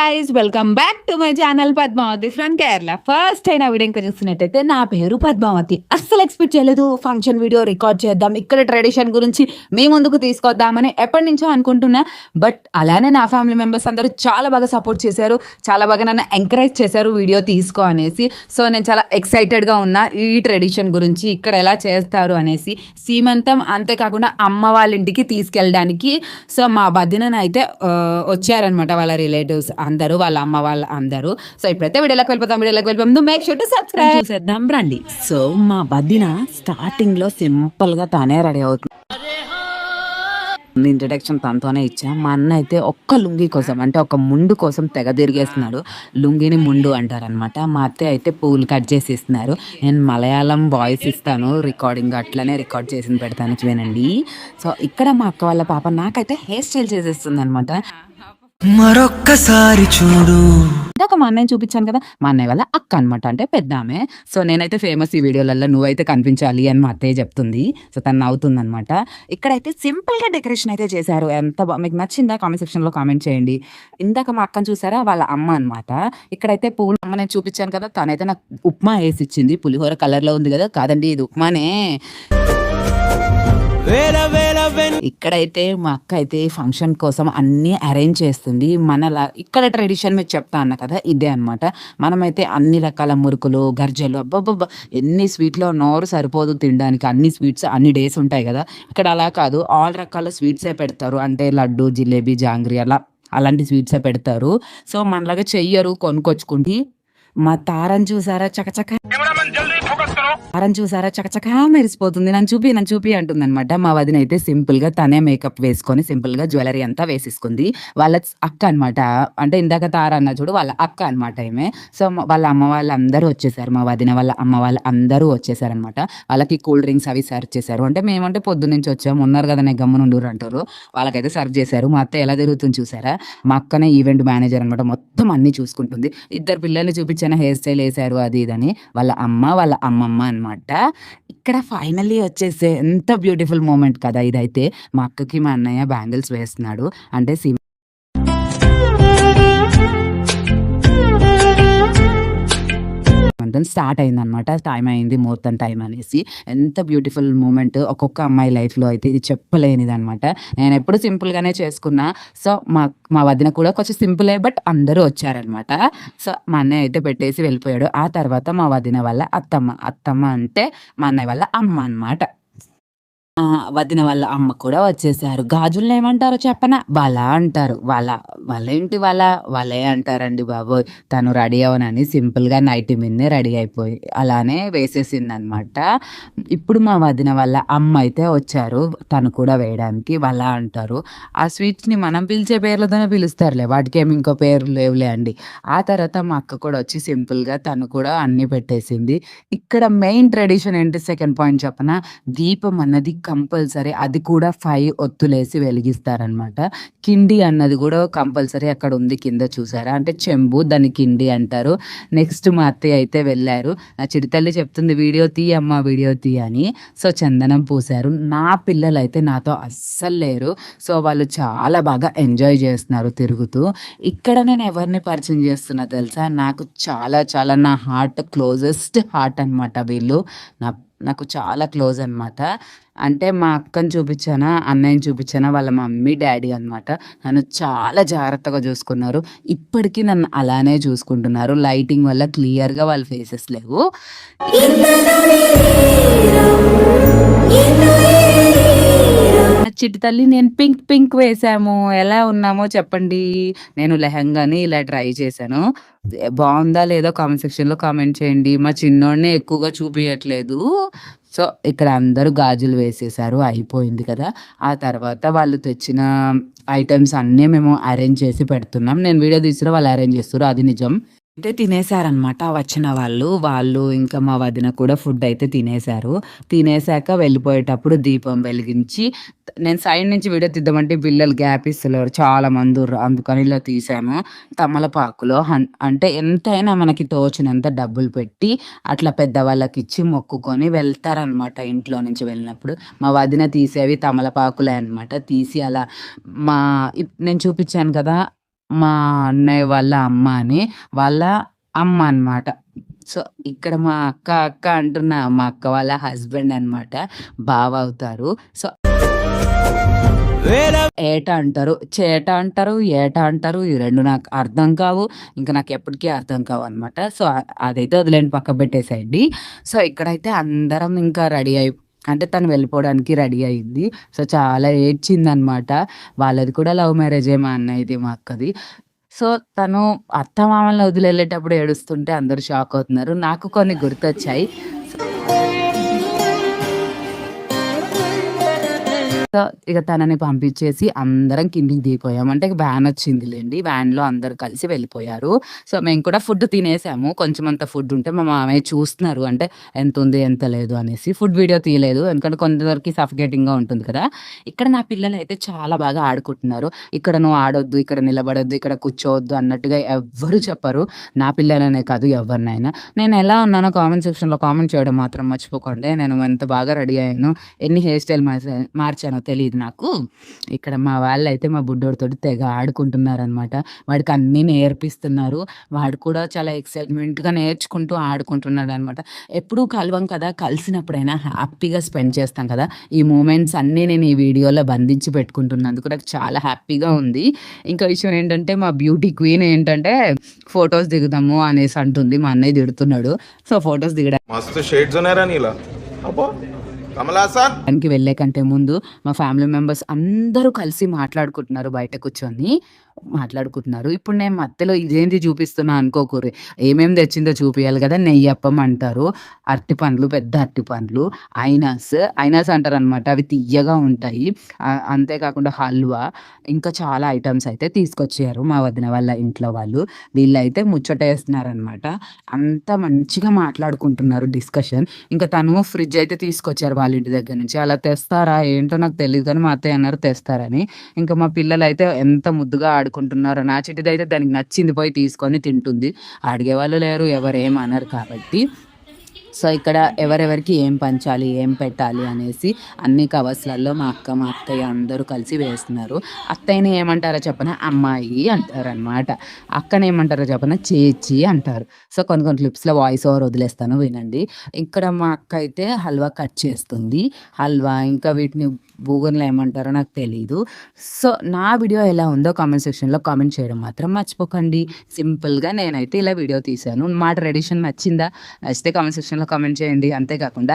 Guys welcome back to my channel Padmavathi from Kerala first అయిన video ఇంకా చూస్తున్నట్టయితే నా పేరు పద్మావతి అస్సలు ఎక్స్పెక్ట్ చేయలేదు. ఫంక్షన్ వీడియో రికార్డ్ చేద్దాం. ఇక్కడ ట్రెడిషన్ గురించి మీ ముందుకు తీసుకొద్దామని ఎప్పటి నుంచో అనుకుంటున్నా. బట్ అలానే నా ఫ్యామిలీ మెంబర్స్ అందరూ చాలా బాగా సపోర్ట్ చేశారు. చాలా బాగా నన్ను ఎంకరేజ్ చేశారు వీడియో తీసుకో అనేసి. సో నేను చాలా ఎక్సైటెడ్గా ఉన్నా. ఈ ట్రెడిషన్ గురించి ఇక్కడ ఎలా చేస్తారు అనేసి. సీమంతం అంతేకాకుండా అమ్మ వాళ్ళ ఇంటికి తీసుకెళ్ళడానికి. సో మా వదిన అయితే వచ్చారనమాట వాళ్ళ రిలేటివ్స్ అందరూ వాళ్ళ అమ్మ వాళ్ళ అందరూ. సో ఇప్పుడైతే వీడియోలోకి వెళ్ళిపోతాం వీడియోలోకి వెళ్ళిపోతాం మేక్ షూర్ టు సబ్స్క్రైబ్ చూసేద్దాం రండి. సో మా వదిన స్టార్టింగ్లో సింపుల్గా తానే రెడీ అవుతుంది. ఇంట్రడక్షన్ తనతోనే ఇచ్చా. మా అన్న అయితే ఒక్క లుంగి కోసం అంటే ఒక ముండు కోసం తెగ తిరిగేస్తున్నాడు. లుంగిని ముండు అంటారనమాట మా అత్తయ్య అయితే పూలు కట్ చేసి ఇస్తున్నారు. నేను మలయాళం వాయిస్ ఇస్తాను రికార్డింగ్ అట్లనే రికార్డ్ చేసి పెడతాను వినండి సో ఇక్కడ మా అక్క వాళ్ళ పాప నాకైతే హెయిర్ స్టైల్ చేసేస్తుంది అనమాట మరొక్కసారి చూడు. ఇందాక మా అన్నయ్య చూపించాను కదా మా అన్నయ్య వాళ్ళ అక్క అనమాట అంటే పెద్ద ఆమె సో నేనైతే ఫేమస్ ఈ వీడియోలలో నువ్వైతే కనిపించాలి అని మా అత్తయ్య చెప్తుంది. సో తను నవ్వుతుంది అనమాట ఇక్కడైతే సింపుల్గా డెకరేషన్ అయితే చేశారు. ఎంత మీకు నచ్చిందా కామెంట్ సెక్షన్లో కామెంట్ చేయండి. ఇందాక మా అక్కను చూసారా? వాళ్ళ అమ్మ అనమాట ఇక్కడైతే పూలు అమ్మ నేను చూపించాను కదా తనైతే నాకు ఉప్మా వేసి ఇచ్చింది. పులిహోర కలర్లో ఉంది కదా కాదండి ఇది ఉప్మానే. వెన్ ఇక్కడైతే మా అక్క అయితే ఫంక్షన్ కోసం అన్నీ అరేంజ్ చేస్తుంది. మనలా ఇక్కడ ట్రెడిషన్ మీకు చెప్తా అన్న కదా ఇదే అన్నమాట. మనమైతే అన్ని రకాల మురుకులు గర్జలు అబ్బబ్బబ్బా ఎన్ని స్వీట్లో నోరు సరిపోదు తినడానికి. అన్ని స్వీట్స్ అన్ని డేస్ ఉంటాయి కదా. ఇక్కడ అలా కాదు ఆల్ రకాల స్వీట్సే పెడతారు. అంటే లడ్డు జిలేబీ జాంగ్రీ అలా అలాంటి స్వీట్సే పెడతారు. సో మనలాగా చెయ్యరు కొనుక్కొచ్చుకుంటే. మా తారని చూసారా? చకచక. అరం చూసారా? చకచకా మెరిసిపోతుంది. నన్ను చూపి నన్ను చూపి అంటుంది అనమాట మా వదిన అయితే సింపుల్గా తనే మేకప్ వేసుకొని సింపుల్గా జ్యువెలరీ అంతా వేసేసుకుంది. వాళ్ళ అక్క అనమాట అంటే ఇందాక తార అన్న చూడు వాళ్ళ అక్క అనమాట ఈమె. సో వాళ్ళ అమ్మ వాళ్ళు అందరూ వచ్చేసారు. మా వదిన వాళ్ళ అమ్మ వాళ్ళు అందరూ వచ్చేసారనమాట వాళ్ళకి కూల్ డ్రింక్స్ అవి సర్వ్ చేశారు. అంటే మేమంటే పొద్దు నుంచి వచ్చాము ఉన్నారు కదా నేను గమ్మునుండూరు అంటారు. వాళ్ళకైతే సర్వ్ చేశారు. మా అత్త ఎలా జరుగుతుంది చూసారా? మా అక్కనే ఈవెంట్ మేనేజర్ అనమాట మొత్తం అన్ని చూసుకుంటుంది. ఇద్దరు పిల్లల్ని చూపించిన హెయిర్ స్టైల్ వేసారు అది ఇదని. వాళ్ళ అమ్మ వాళ్ళ అమ్మమ్మ అన్నమాట. ఇక్కడ ఫైనల్లీ వచ్చేసే ఎంత బ్యూటిఫుల్ మూమెంట్ కదా ఇదైతే. మా అక్కకి మా అన్నయ్య బ్యాంగిల్స్ వేస్తున్నాడు. అంటే సి స్టార్ట్ అయింది అనమాట టైం అయింది ముహూర్తం టైం అనేసి. ఎంత బ్యూటిఫుల్ మూమెంట్ ఒక్కొక్క అమ్మాయి లైఫ్లో అయితే ఇది చెప్పలేనిది అనమాట నేను ఎప్పుడు సింపుల్గానే చేసుకున్నా. సో మా మా వదిన కూడా కొంచెం సింపులే బట్ అందరూ వచ్చారనమాట సో మా అన్నయ్య అయితే పెట్టేసి వెళ్ళిపోయాడు. ఆ తర్వాత మా వదిన వాళ్ళ అత్తమ్మ అత్తమ్మ అంటే మా అన్నయ్య వాళ్ళ అమ్మ అనమాట వదిన వాళ్ళ అమ్మ కూడా వచ్చేసారు. గాజుల్ని ఏమంటారో చెప్పనా? వాళ్ళ అంటారు. వాళ్ళ వాళ్ళ ఏంటి వాళ్ళ? వాళ్ళే అంటారండి బాబోయ్. తను రెడీ అవనని సింపుల్గా నైట్ మీదనే రెడీ అయిపోయి అలానే వేసేసింది అనమాట ఇప్పుడు మా వదిన వాళ్ళ అమ్మ అయితే వచ్చారు. తను కూడా వేయడానికి వాళ్ళ అంటారు. ఆ స్వీట్స్ని మనం పిలిచే పేర్లతోనే పిలుస్తారులే. వాటికి ఏమి ఇంకో పేర్లు లేవులే అండి. ఆ తర్వాత మా అక్క కూడా వచ్చి సింపుల్గా తను కూడా అన్ని పెట్టేసింది. ఇక్కడ మెయిన్ ట్రెడిషన్ ఏంటి? సెకండ్ పాయింట్ చెప్పన? దీపం అన్నది కంపల్సరీ అది కూడా ఫైవ్ ఒత్తులేసి వెలిగిస్తారనమాట. కిండి అన్నది కూడా కంపల్సరీ అక్కడ ఉంది కింద చూసారా? అంటే చెంబు దాన్ని కిండి అంటారు. నెక్స్ట్ మా అత్తయ్య అయితే వెళ్ళారు. నా చిడితల్లి చెప్తుంది వీడియో తీ అమ్మ వీడియో తీ అని. సో చందనం పూసారు నా పిల్లలు అయితే నాతో అస్సలు లేరు. సో వాళ్ళు చాలా బాగా ఎంజాయ్ చేస్తున్నారు తిరుగుతూ. ఇక్కడ నేను ఎవరిని పరిచయం చేస్తున్నా తెలుసా? నాకు చాలా చాలా నా హార్ట్ క్లోజెస్ట్ హార్ట్ అన్నమాట వీళ్ళు. నా నాకు చాలా క్లోజ్ అన్నమాట. అంటే మా అక్కని చూపించానా అన్నయ్యని చూపించానా వాళ్ళ మమ్మీ డాడీ అన్నమాట. నన్ను చాలా జాగ్రత్తగా చూసుకున్నారు. ఇప్పటికీ నన్ను అలానే చూసుకుంటున్నారు. లైటింగ్ వల్ల క్లియర్గా వాళ్ళ ఫేసెస్ లేవు. చిట్టి తల్లి నేను పింక్ పింక్ వేసాము ఎలా ఉన్నామో చెప్పండి. నేను లెహంగాని ఇలా ట్రై చేశాను. బాగుందా లేదో కామెంట్ సెక్షన్లో కామెంట్ చేయండి. మా చిన్నోడిని ఎక్కువగా చూపించట్లేదు సో ఇక్కడ అందరూ గాజులు వేసేసారు అయిపోయింది కదా. ఆ తర్వాత వాళ్ళు తెచ్చిన ఐటమ్స్ అన్నీ మేము అరేంజ్ చేసి పెడుతున్నాం. నేను వీడియో తీసిన వాళ్ళు అరేంజ్ చేస్తారు అది నిజం. అంటే తినేసారనమాట వచ్చిన వాళ్ళు వాళ్ళు ఇంకా మా వదిన కూడా ఫుడ్ అయితే తినేశారు. తినేసాక వెళ్ళిపోయేటప్పుడు దీపం వెలిగించి నేను సైడ్ నుంచి వీడియో తీద్దామంటే పిల్లలు గ్యాప్ ఇస్తున్నారు చాలా మంది ఉర్రు. అందుకని ఇలా తీసాము. తమలపాకులో అంటే ఎంతైనా మనకి తోచినంత డబ్బులు పెట్టి అట్లా పెద్దవాళ్ళకి ఇచ్చి మొక్కుకొని వెళ్తారనమాట ఇంట్లో నుంచి వెళ్ళినప్పుడు. మా వదిన తీసేవి తమలపాకులే అనమాట తీసి అలా మా నేను చూపించాను కదా మా అన్నయ్య వాళ్ళ అమ్మ అని వాళ్ళ అమ్మ అన్నమాట. సో, ఇక్కడ మా అక్క, అక్క అంటున్న మా అక్క వాళ్ళ హస్బెండ్ అన్నమాట. బావ అవుతారు. సో ఏట అంటారు. చేట అంటారు. ఏట అంటారు. ఈ రెండు నాకు అర్థం కావు. ఇంక నాకెప్పటికీ అర్థం కావన్నమాట. సో, అదైతే వదిలేండి పక్క పెట్టేసేయండి. సో, ఇక్కడైతే అందరం ఇంకా రెడీ అయి అంటే తను వెళ్ళిపోవడానికి రెడీ అయింది. సో, చాలా ఏడ్చిందనమాట వాళ్ళది కూడా లవ్ మ్యారేజే మా అన్నయ్యది, మా అక్కది. సో, తను అత్తమామల్ని వదిలి వెళ్ళేటప్పుడు ఏడుస్తుంటే అందరూ షాక్ అవుతున్నారు. నాకు కొన్ని గుర్తొచ్చాయి. ఇక తనని పంపించేసి అందరం కిందికి దిగిపోయాం. అంటే వ్యాన్ వచ్చిందిలెండి. వ్యాన్‌లో అందరు కలిసి వెళ్ళిపోయారు. సో, మేము కూడా ఫుడ్ తినేసాము. కొంచెం అంత ఫుడ్ ఉంటే మా మామయ్య చూస్తున్నారు. అంటే ఎంత ఉంది ఎంత లేదు అనేసి. ఫుడ్ వీడియో తీయలేదు. ఎందుకంటే కొందరికి సఫికేటింగ్‌గా ఉంటుంది కదా! ఇక్కడ నా పిల్లలు అయితే చాలా బాగా ఆడుకుంటున్నారు. ఇక్కడ నువ్వు ఆడొద్దు, ఇక్కడ నిలబడొద్దు, ఇక్కడ కూర్చోవద్దు అన్నట్టుగా ఎవ్వరు చెప్పరు. నా పిల్లలనే కాదు ఎవరినైనా. నేను ఎలా ఉన్నానో కామెంట్ సెక్షన్‌లో కామెంట్ చేయడం మాత్రం మర్చిపోకండి. నేను ఎంత బాగా రెడీ అయ్యాను, ఎన్ని హెయిర్ స్టైల్ మార్చాను తెలియదు నాకు. ఇక్కడ మా వాళ్ళు అయితే మా బుడ్డోడితో తెగ ఆడుకుంటున్నారు అనమాట వాడికి అన్నీ నేర్పిస్తున్నారు. వాడు కూడా చాలా ఎక్సైట్మెంట్గా నేర్చుకుంటూ ఆడుకుంటున్నాడు అనమాట ఎప్పుడూ కలవం కదా కలిసినప్పుడైనా హ్యాపీగా స్పెండ్ చేస్తాం కదా. ఈ మూమెంట్స్ అన్నీ నేను ఈ వీడియోలో బంధించి పెట్టుకుంటున్నందుకు నాకు చాలా హ్యాపీగా ఉంది. ఇంకా విషయం ఏంటంటే మా బ్యూటీ క్వీన్ ఏంటంటే ఫొటోస్ దిగుదాము అనేసి అంటుంది. మా అన్నయ్య దిగుతున్నాడు సో ఫొటోస్ దిగడా మస్తు షేడ్స్ ఉన్నారా నీలా. అబ్బా! దానికి వెళ్ళే కంటే ముందు మా ఫ్యామిలీ మెంబర్స్ అందరూ కలిసి మాట్లాడుకుంటున్నారు బయట కూర్చొని. మాట్లాడుకుంటున్నారు. ఇప్పుడు నేను మధ్యలో ఇదేంటి చూపిస్తున్నా అనుకోకూరి ఏమేమి తెచ్చిందో చూపియాలి కదా! నెయ్యప్పం అంటారు. అరటిపండ్లు, పెద్ద అరటిపండ్లు, ఐనాస్, ఐనాస్ అంటారన్నమాట. అవి తియ్యగా ఉంటాయి. అంతేకాకుండా హల్వా ఇంకా చాలా ఐటమ్స్ అయితే తీసుకొచ్చారు మా వదిన వాళ్ళ ఇంట్లో వాళ్ళు. వీళ్ళైతే ముచ్చట వేస్తున్నారనమాట అంత మంచిగా మాట్లాడుకుంటున్నారు డిస్కషన్. ఇంకా తను ఫ్రిడ్జ్ అయితే తీసుకొచ్చారు వాళ్ళ ఇంటి దగ్గర నుంచి. అలా తెస్తారా ఏంటో నాకు తెలియదు కానీ మా అత్తయ్య అన్నారు తెస్తారని. ఇంకా మా పిల్లలైతే ఎంత ముద్దుగా ఆడుకుంటున్నారో. నా చిట్టిదైతే దానికి నచ్చింది పోయి తీసుకొని తింటుంది. అడిగే వాళ్ళు లేరు. ఎవరు ఏమనరు కాబట్టి. సో, ఇక్కడ ఎవరెవరికి ఏం పంచాలి, ఏం పెట్టాలి అనేసి అన్ని కవర్స్‌లలో మా అక్క, మా అత్తయ్య అందరూ కలిసి వేస్తున్నారు. అత్తయ్యని ఏమంటారో చెప్పిన అమ్మాయి అంటారనమాట అక్కని ఏమంటారో చెప్పనా? చేచి అంటారు. సో, కొన్ని కొన్ని క్లిప్స్‌లో వాయిస్ ఓవర్ వదిలేస్తాను వినండి. ఇక్కడ మా అక్క అయితే హల్వా కట్ చేస్తుంది. హల్వా ఇంకా వీటిని బూగన్‌లో ఏమంటారో నాకు తెలీదు. సో, నా వీడియో ఎలా ఉందో కామెంట్ సెక్షన్‌లో కామెంట్ చేయడం మాత్రం మర్చిపోకండి. సింపుల్‌గా నేనైతే ఇలా వీడియో తీశాను. మా ట్రెడిషన్ నచ్చిందా? నచ్చితే కామెంట్ సెక్షన్‌లో కామెంట్ చేయండి. అంతే కాకుండా